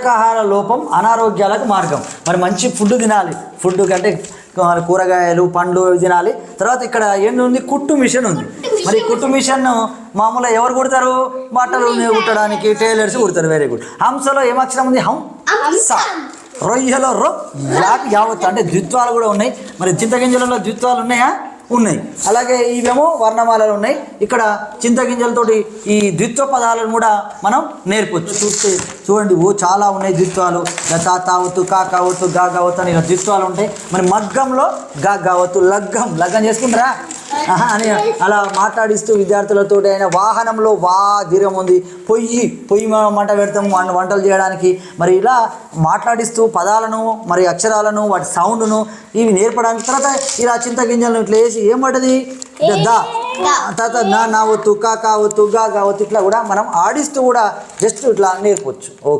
పోషకాహార లోపం అనారోగ్యాలకు మార్గం. మరి మంచి ఫుడ్ తినాలి. ఫుడ్ కంటే కూరగాయలు పండ్లు తినాలి. తర్వాత ఇక్కడ ఉంది? కుట్టు మిషన్ ఉంది. మరి కుట్టు మిషన్ మామూలుగా ఎవరు కుడతారు? బట్టలు కుట్టడానికి టైలర్స్ కుడతారు. వెరీ గుడ్ హంసలో ఏం అక్షరం ఉంది? హం? స. రొయ్యలో రొ. యాక్ యావత్ అంటే ద్విత్వాలు కూడా ఉన్నాయి. మరి చింతగింజలలో ద్విత్వాలు ఉన్నాయా? ఉన్నాయి. అలాగే ఇవేమో వర్ణమాలలు ఉన్నాయి. ఇక్కడ చింతగింజలతోటి ఈ ద్విత్వ పదాలను కూడా మనం నేర్పొచ్చు. చూస్తే చూడండి ఓ చాలా ఉన్నాయి ద్విత్వాలు. తా తావత్తు కా కావత్తు గా కావత్తు అని ఇలా ద్విత్వాలు ఉంటాయి. మరి మగ్గంలో గా కావత్తు లగ్గం. లగ్గం చేసుకుంటారా? అని అలా మాట్లాడిస్తూ విద్యార్థులతో అయిన వాహనంలో వా దీర్ఘం ఉంది. పొయ్యి పొయ్యి మంట పెడతాం వం- వంటలు చేయడానికి. మరి ఇలా మాట్లాడిస్తూ పదాలను మరి అక్షరాలను వాటి సౌండ్ను ఇవి నేర్పడానికి తర్వాత ఇలా చింతగింజలను ఇట్లా వేసి ఏం పడ్డది? దా. తర్వాత నా నా ఒత్తు కా కా ఒత్తు గా ఒత్తు ఇట్లా కూడా మనం ఆడిస్తూ కూడా జస్ట్ ఇట్లా నేర్పొచ్చు. ఓకే.